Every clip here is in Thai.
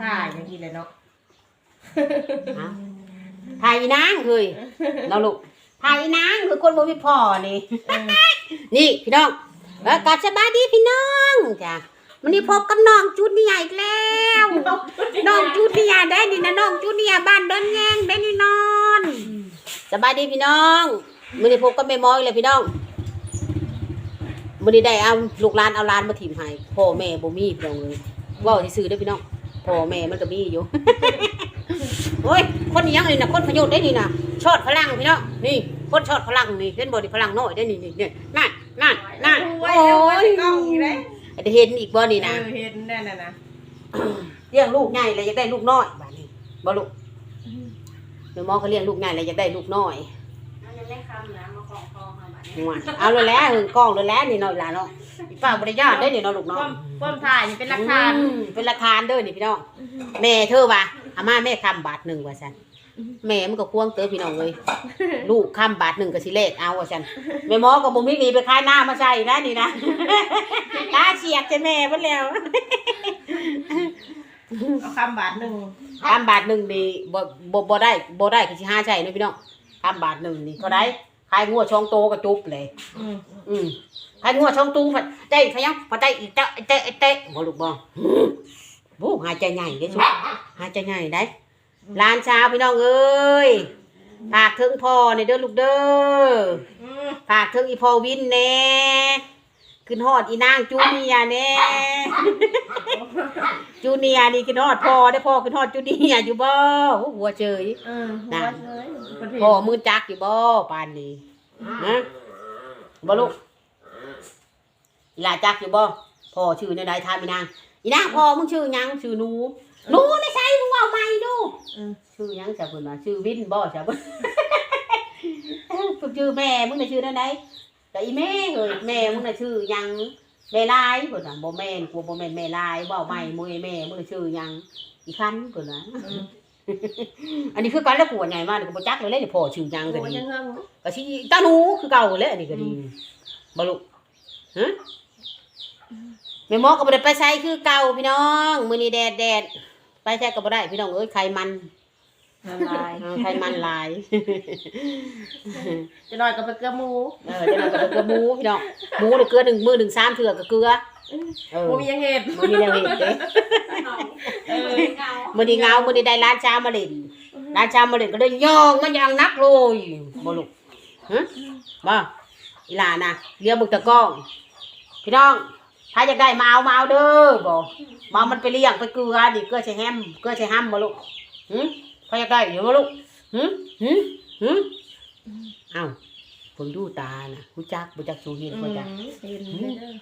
ถ่ายอย่างนี้เลยเนาะฮะถ่ายอีนางเฮ้ยเราลูกถ่ายอีนางคือคนบ่มีพ่อนี่ นี่พี่น้องเออกลับสบายดีพี่น้องจ้ะวันนี้พบกับน้องจูเนียร์อีกแล้วน้องจูเนียร์ได้นี่นะน้องจูเนียร์บ้านดอนแงงได้นี่นอนสบายดีพี่น้องวันนี้พบกับแม่หมออีกเลยพี่น้องวันนี้ได้เอาลูกหลานเอาหลานมาถิ่มให้พ่อแม่บ่มีพี่น้องเลยเว่าที่ซื้อได้อพี่น้อง พ่อแม่มันก็มีอยู่ โอ้ย คนอีหยังนี่นะคนพยศได้นี่นะชอดพลังพี่น้องนี่ คนชอดพลังนี่เห็นบ่นี่พลังน้อยได้นี่นี่นี่นั่นนั่นนั่นโอ้โอ้ยแล้วยกล้องอีกเลยได้เห็นอีกบ่นี่นะเออเห็นแน่น่ะนะเลี้ยงลูกใหญ่เลยอยากได้ลูกน้อยบ้านนี้บ่ลูกเดี๋ยวหมอเขาเลี้ยงลูกใหญ่เลยอยากได้ลูกน้อยเราจะได้คำนะมาของทองมาแบบนี้ห่วยเอาเลยแล้วเหิงกล้องเลยแล้วนี่เนาะหลานเนาะ อีป้าบริญาตได้นี่เนาะลูกคเนาะวามความถ่ายนี่เป็นหลักฐานอืมเป็นหลักฐานเด้อนี่พี่น้อง แม่เธอว่าอาม่าแม่คำบาทหนึ่งว่าซั่นแม่มันก็ควงเตอพี่น้องเลยลูกคำบาทหนึ่งก็สิเลขเอาว่าซั่นแม่หมอก็บ่มีหนีไปขายหน้ามาใส่นะนี่นะ ตาเฉียดจะแม่เพิ่นแล้วเอาคำบาทหนึ่งคำบาทหนึ่งนี่บ่บ่บ่ได้บ่ได้คือสิห้าใช่เนาะพี่น้องคำบาทหนึ่งนี่ก็ได้ขายงัวช่องโตก็จุบเลย อืมอืม ขายงัวช่องตูผัดได้พะยังพอได้อีกเตะเตะเตะบ่ลูกบ่โอ้หายใจใหญ่เด้ชุบหายใจใหญ่ได้หลานชาวพี่น้องเอ้ยฝากถึงพ่อนี่เด้อลูกเด้ออืมฝากถึงอีพ่อวินแน่ขึ้นฮอดอีนางจูเนียร์แน่จูเนียร์นี่ขึ้นฮอดพ่อได้อพ่อขึ้นฮอดจูเนียร์อยู่บ่โอ้หัวเฉยเออหัวเลยประเภทพ่อมือจักอยู่บ่ปานนี้ฮะบ่ลูก อีหลาจักอยู่บ่พ่อชื่อในใดทามอีนางอีนางพ่อมึงชื่อหยังชื่อหนูหนูไม่ใช่มึงเอาใหม่ดูเออชื่อหยังจ้ะเพิ่นว่าชื่อวินบ่จ้ะเพิ่นชื่อแม่มึงน่ะชื่อในใดแต่อีแม่เอ้ยแม่มึงน่ะชื่อหยังแม่ลายเพิ่นน่ะบ่แม่นกลัวบ่แม่นแม่ลายเว้าใหม่มึงไอ้แม่มึงน่ะชื่อหยังอีคันเพิ่นว่าอืมอันนี้คือการแล้วปวดใหญ่มากเดี๋ยวก็บ่จักเลยเลยเดี๋ยวพ่อชื่อหยังก็โอ้ยดียังเฮิงก็สิตาหนูคือเก่าเลยอันนี้ก็ดีบ่ลูกฮะ แม่หมอก็บ่ได้ไปใช้คือเก่าพี่น้องมื้อนี้แดดแดดไปใช้ก็บ่ได้พี่น้องเอ้ยไขมันละลายเออไขมันหลาย จะหน่อยก็ไปเกลือหมูเออจะนำกับเกลือหมูพี่น้องหมูเนี่ยเกลือหนึ่งมือหนึ่งสามเถื่อกับเกลือเออหมูมียังเห็ดมื้อนี้แล้วเห็นเด้เออเงามื้อนี้เงามื้อนี้ได้ร้านชามาเล่นร้านชามาเล่นก็ได้ย่องมันอย่างนักเลยบ่ลูกฮะบ่อีหลาน่ะเลี้ยงมึงตะก้องพี่น้อง ถ้าอยากได้มาเอามาเอาเด้อบ่มามันไปเลี้ยงไปเกลือดิเกลือใส่แฮมเกลือใส่ห้ำบ่ลูกหึถ้าอยากได้อยู่บ่ลูกหึหึหึเอ้าเพิ่งดูตาน่ะรู้จักบ่จักสูเห็นอืมบ่จักเห็นเลยเด้อ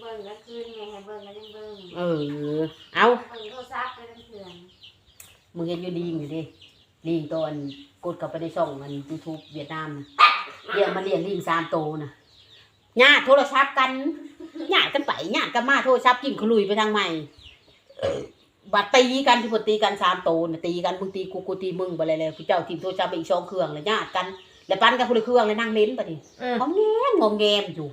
เบิ่งก็คืนไงให้เบิ่งก็ยังเบิ่งเออ เอาเบิ่งโทรศัพท์ก็ยังเถื่อนมึงเห็นอยู่ดีอยู่ดิลิงตัวอันกดเข้าไปในช่องอันยูทูบเวียดนามนะเรียกมาเรียนลิงสามโตวนะ ญาติโทรศัพท์กันญาติกันไปญาติกันมาโทรศัพท์กินขลุยไปทางใหม่เอ่อบัดตีกันที่พตีกันสามโตวนะตีกันมึงตีกูกูตีมึงไปเลยเลยผู้เจ้าทีมโทรศัพท์ไปอีกสองเครื่องเลยญาติกันแล้วปันกันคนละเครื่องเลยนั่งเล่นไปดิเออเขาแงมงงแงมอยู่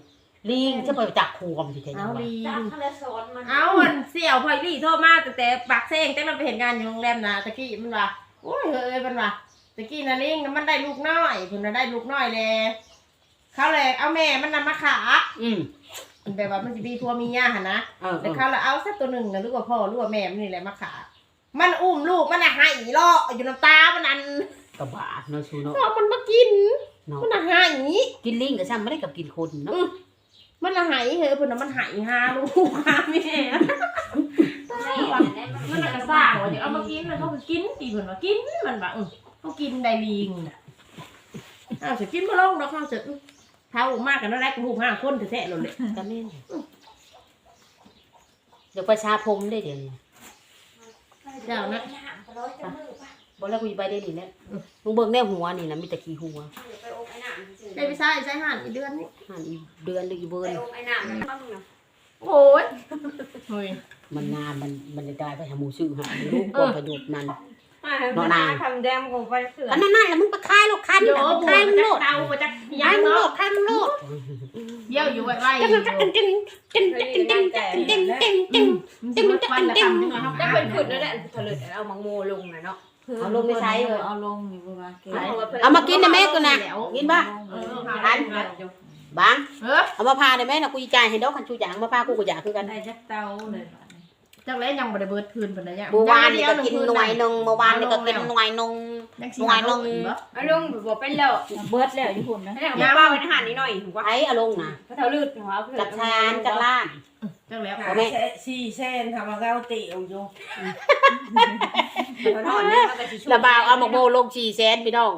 ลิงจะไปจับควมสิเท่าเอาไหร่ดีจับทะเลสอนมันเอาอันเสี่ยวพลอยลี่โทรมาแต่แต่ปากเซ้งแต่มันไปเห็นงานอยู่โรงแรมนะตะกี้มันว่าโอ้ยเฮ้ยมันว่าตะกี้นะลิงน่ะมันได้ลูกน้อยเพิ่นน่ะได้ลูกน้อยเลย เขาเลยเอาแม่มันนำมาขาอืม แบบว่ามันจะมีทัวมีย่าหันนะเออเอแต่อเขาเลยเอาสักตัวหนึ่งนะหรือว่าพ่อหรือว่าแม่มันนี่แหละมาขามันอุ้มลูกมันน่ะให้ล่ออยู่น้ำตามันนั่นกระบาดเนาะชูเนาะเอามันมากิน เนาะมันน่ะให้กินลิงกับช่างไม่ได้กับกินคนเนาะมันน่ะให้เฮ้ยเพิ่นน่ะมันให้หาลูกหาแม่แม่ได้มันมันน่ะกระซ่างว่าเดี๋ยวเอามากินมันเขาก็กินตีเพิ่นว่ากินมันว่าอือเขากินได้ลิงน่ะเอาสิกินบ่ลงดอกเขาสิอื้อ เท่ามากกันนั่นแหละกูหูห้าคนแท้ๆเลยแหละก็แม่นเดี๋ยวประชาพรมได้เดี๋ยวนี้เจ้านะร้อยจะมือป่ะบอกแล้วกูจะไปได้นี่แหละมึงเบิ่งแน่หัวนี่นะมีแต่ขี้หัวเดี๋ยวไปอบไอ้หนามจริงได้ไปใช้ใช้ห่านอีเดือนนี้หันอีเดือนหรืออีเบิไปร์นอบไอ้หนามมันบ้างนะโอ้ยเฮ้ยมันนานมันมันจะได้ไปหาหมูซื้อหาลูกความประโยชน์มันเนาะนางทำแดมของไปเสืออันนั้นนั่นแหละมึงไปคายลูกคันโยน่ะบมึงคายมึงโลดเตาบ่จักคายยังมึงโลเนาะดคายมึงโลดเที่ยวอยู่ไว้ไว้อยู่ตึ้งตึ้งตึ้งตึ้งตึ้งตึ้งตึ้งตึ้งตึ้งมันสิเบิดวันละคำจังหน่อยเฮาได้เป็นขุดแล้วแหละถลึดเอามังโมลงนะเนาะเอาลงไปใช้เลยเอาลงอยู่ประมาณเกเอามากินนะแม่กูนะกินป่ะเอออันบางเออเอามาพาได้ไหมนะกูจ่ายให้ดอกคันชูอยางมาพากูก็อยากคือกันได้จักเตาเลย จังแล้วยังบ่ได้เบิดคืนปานใดยังเมื่อวานนี่ก็กินหน่วยหนึงเมื่อวานนี่ก็กินหน่วยหนึงยังสิหน่วยหนึ่งบ่เอาลงบอกเป็นแล้วเบิดแล้วอยู่พุ่นนะให้เอาป้าไว้ในหันนิดหน่อยถูกป่ะไอ้อารมณ์นะเพราะเท่าลืดหัวเพื่จักชานจักล้านจังแล้วบ่แม่สี่เส้นทำมาเก้าติวอยู่เพราะถอนเนี่ยมันก็สิชุระบาวเอาหมกโมลงชีแสนพี่น้อง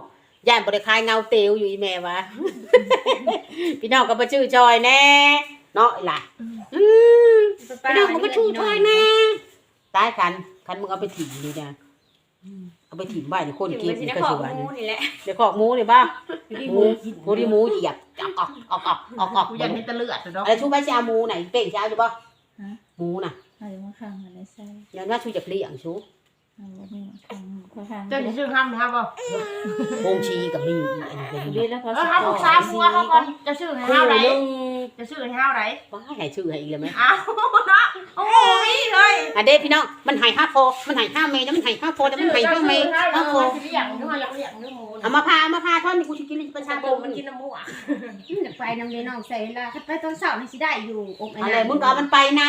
ย่านบริคายเงาเตียวอยู่อีแม่วะพี่น้องก็มาชื่อจอยแน่ เนาะไอ้ล่ะอืม พี่น้องก็มาชื่อจอยแน่ตายคันคันมึงเอาไปถิ่มดีนะเอาไปถิ่มบ้านคนถึงกินมันสินี่ได้ก็ขอสิงว่ามูนี่นี่แหละเดี๋ยวขอกหมูนี่บ้าหมูหมูที่หมูเหยียบออกออกออกออกออกกูอยากเห็นแตะเลือดเนาะอะไรชูไปจะเอาหมูไหนเป่งจะเอาอยู่ป่ะหมูน่ะเอามาข้างมันได้ใส่เดี๋ยวน่าชูจะเลี้ยงชูเอาบ่มีมาข้างข้างข้างเจ้าสิซื้อห้ามนะครับบ่โฮงชีกับมีอันนี้เป็นดีแล้วก็เออห้ามลูกสามหัวเขาก่อนจะซื้อให้คู่เฮาไหนหนึง จะซื้อให้เฮาไหนว้าให้ชื่อให้อีกเลยไหมอ้าวเนาะโอ้ยเลยอันเด้พี่น้องมันหายห้าโฟมันหายห้าเมย์แล้วมันหายห้าโฟแล้วมันหายห้าเมย์ห้าห้าโมโฟงเลี้ยงนึกว่าอยากเลี้ยงนึกหมูเอามาพาเอามาพาท่อนนี่กูจะกินประชาชาโบชนมันกินน้ำหมูอะไปนำเรียนน้องใส่เวลาไปตอนเช้านี่สิได้อยู่อกไอ้อะไรมึงก็เอามันไปน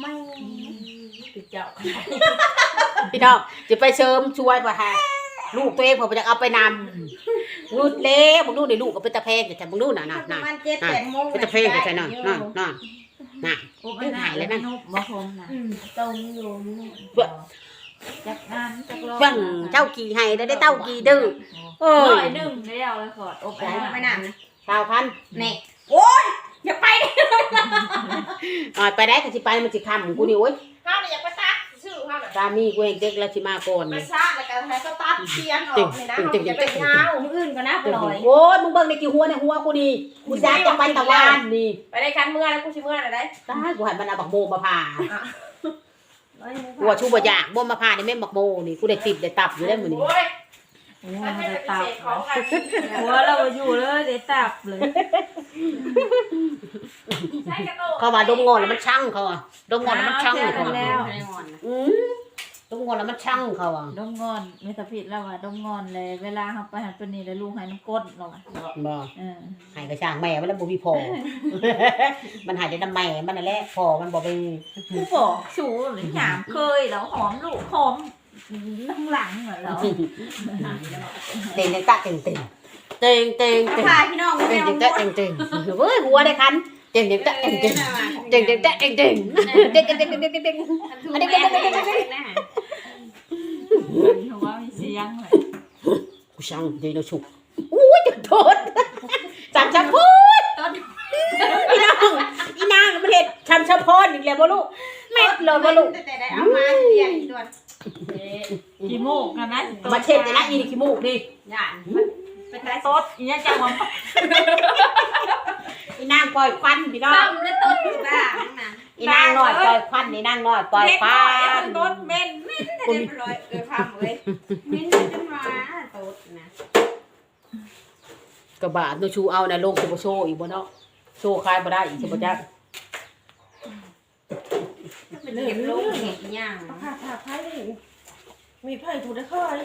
ไม่ติดเจ้าำพี่น้องจะไปเชิมช่วยป่ะฮะ ลูกตัวเองผมจะเอาไปนำงุดเละมึงดูในลูกก็เป็นตะเพงแต่มึงดูน่ะน่ะประน่ะมาณเจ็ดแปดโมงเป็นตะเพงแต่น่ะน่ะน่ะน่ะโอ้ไม่หายแล้วนะนุบบ่คมนะอืมตรงอยู่จักงานจักรอเบิ่งเจ้ากี่ให้ได้ได้เต้ากี่ดื้อเออร้อยหนึ่งแล้วเลยขอดอบไปไปนานนะชาวพันธุ์แน่โอ้ยอย่าไปดิอ่อยไปได้ก็สิไปมันสิคำกูนี่โอ๊ยห้าเนี่ยอยากไปตัดซื้อ ห้าน่ะสามีกูเองเด็กแล้วสิมาก่อนไปนี่ซาแล้วก็ให้เขาตัดเทียนออกนี่นะเขาจะเป็นเงามืออื่นก็น่าปล่อยโอ้ยมึงเบิ่งในกี่หัวในหัวกูนี่กูจะจะไปตะวันนี่ไปได้คันเมื่อแล้วกูชิเมื่อไหร่ได้ตายกูให้มันเอาบักโมมาผ่าร้อยหนึ่งกูว่าชูบ่อยากบ่มาผ่านี่แม่นบักโมนี่กูได้ติดได้ตับอยู่ได้มื้อนี้ โอ้ยโอ้มันมันไม่ได้ได้ตับเศษของกันหัวเราอยู่เลยได้ตับเลยใช้กระโตเขาว่าดมงอนแล้วมันช่างเขาอะดมงอนแล้วมันช่างเขาแล้วไม่ได้งอนนะอืมดมงอนแล้วมันช่างเขาอะดมงอนไม่ตะผิดแล้วว่าดมงอนเลย เวลาเขาไปหันไปนี่แล้วลูกให้มันกดเราอะบ่เออให้กระช่างแม่มันแล้วบ่มีพอมันหายได้น้ำแม่มันนั่นแหละพอมันบ่ไปผู้บอกสูหรือหยามเคยแล้วหอมลูกหอม นั่งหลังเหมือนเราเต็งเต็งตะเต็งเต็งเต็งเต็งเต็งพาพี่น้องเต็งเต็งตะเต็งเต็งเว้ยหัวได้คันเต็งเต็งตะเต็งเต็งเต็งเต็งตะเต็งเต็งเต็งเต็งเต็งเต็งเต็งเต็งอันนี้ก็ได้ได้ได้หัวมีเสียงเลยกูช่างเดี๋ยวฉุกอุ้ยจะโทษจำชัพูดอีนางอีนางมันเห็ดชำชะพอนอีกแล้วบ่ลูกเม็ดเลยบ่ลูกแต่ได้เอามาเรียนด่วนกี่ โมกกันนะมาเช็ดแต่ละอีนี่ขี้มูกนี่ย่านมันเป็นได้โต๊ดอีนี้จะมาอีนางปล่อยควันพี่น้องซ้ำและต้นบ้านะอีนางน้อยปล่อยควันอีนางน้อยปล่อยควันโต๊ดเม่นแต่ได้ปล่อยเออพาเว้ยมิ้นจะมาต้นนะกระบะโนชูเอานะลงสิบ่โชว์อีกบ่เนาะโชว์คายบ่ได้อีกสิบ่จักเป็นเห็บลงเห็บย่างผ่าผ่าไพ่ได้ มีไพ่ถูกได้ค่อย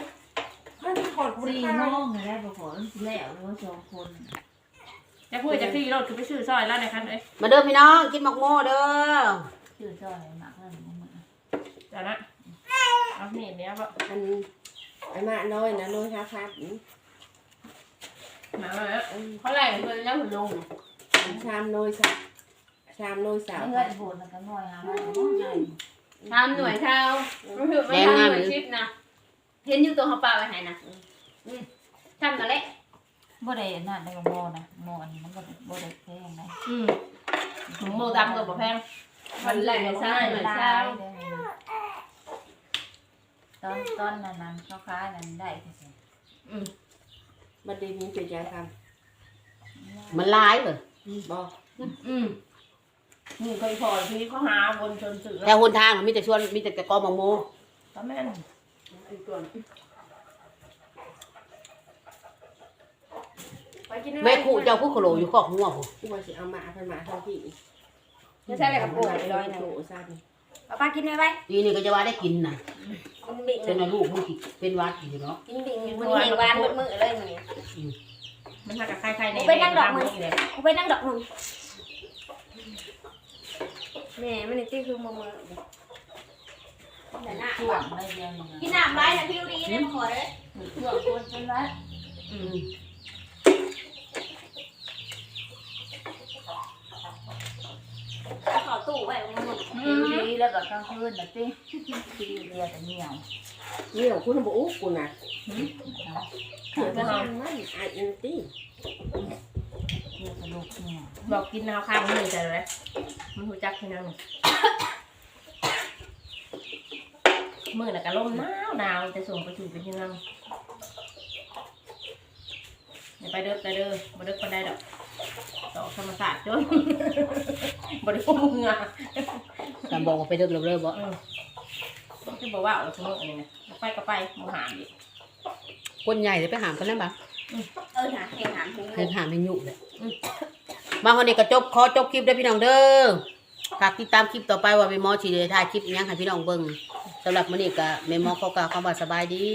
ไพ่มีขอดกูได้สี่ค่โมอยงแล้วบอกขอแล้วหรือว่าสองคนจะพูดจะพี่รถคือไปซื้อซอยแล้วในคันเอ้ยมาเด้อพี่น้องกินหมกโม่เด้อชื่อจอยหมักแล้วมึงจ้ะนะเอานี่เนี้ยบ่อันไอ้มาน้อยนะน้อยห้าพันมาแล้วเขาไล่เงินแล้วหุ่นลงชามน้อยสามชามน้อยสามเพื่อนโบนกันหน่อยฮะมันใหญ่ ทำหน่วยเท้ารู้สึกไม่ทำหน่วยชิปนะเห็นอยู่ตัวเขาปลาไว้ไหนนะทำนั่นแหละบ่ได้นั่นในโมนะโมอันนี้มันบ่ได้บ่ได้แพงนะอืมโมดำกับบ่แพงมันไหลใช่หน่วยเท้าตอนตอนนั้นนั้นเขาขายนั้นได้ที่สุดบัดนี้มีเป็นยังทมันหลายเลยำบอกอื มนี่เคยพอที่เขาหาบนชนสื่อแต่หนทางมีแต่ชวนมีแต่กอหมกโม่ก็แม่นอีกตัวไปกินได้แม่ขู่เจ้าผู้โคโลอยู่คอกงัวพุ่นกูว่าสิเอามาเพิ่นมาเท่าที่จะใช่อะไรกับปูไปร้อยหนึงโอ้ซ่านี่ป้าป้ากินได้ไหมปีนี้ก็จะว่าได้กินน่ะกินบิ่งเป็นว่าลูกมึงสิเป็นหวัดอยู่เนาะกินบิ่งมันเห็นหวานหมดมือเลยมันนี่มันถ้ากับใครๆในไปนั่งดอกมันเลยกูไปนั่งดอกมึง แม่มันนี่ที่คือมือมือแต่หน้าช่วงได้เดียวนึงกินน้ำไรนะพี่ดีได้มาขอเลยช่วงคนเป็นไรอืมขอตู้ไว้มือผิวดีแล้วก็กลางคืนน่ะสิผิวเรียแต่เหนียวนี่ของคุณบอกอุ๊กูน่ะเขียวมัจะนเอามันไอ้อินตี้เขียวกระดูกเนี่ยบอกกินแนวข้างมือแต่เลย มันหูจักที่นั่งมือน่ะกะลมหนาวหนาวจะส่งไปสู่ไปที่นั่งอย่าไปเด้อไปเด้อมาเด้อคนใดดอกต่อธรรมศาสตร์จนบริโภคเงากันบอกว่าไปเลิกเลิกเลิกบ่เออจะบอกว่าเอาสมมติอันนี้นะไปก็ไปมหามดิคนใหญ่เลยไปหามกันนั่นบ่เออหาเห็นหามหูเพิ่นหามให้ยุ่เลย มาวันนี้ก็จบขอจบคลิปได้พี่น้องเด้อฝากติดตามคลิปต่อไปว่าเมมอชีเด้ถ่ายคลิปอีหยังให้พี่น้องเบิ่งสำหรับมื้อนี้ก็เมมอขอกล่าวคำว่าสบายดี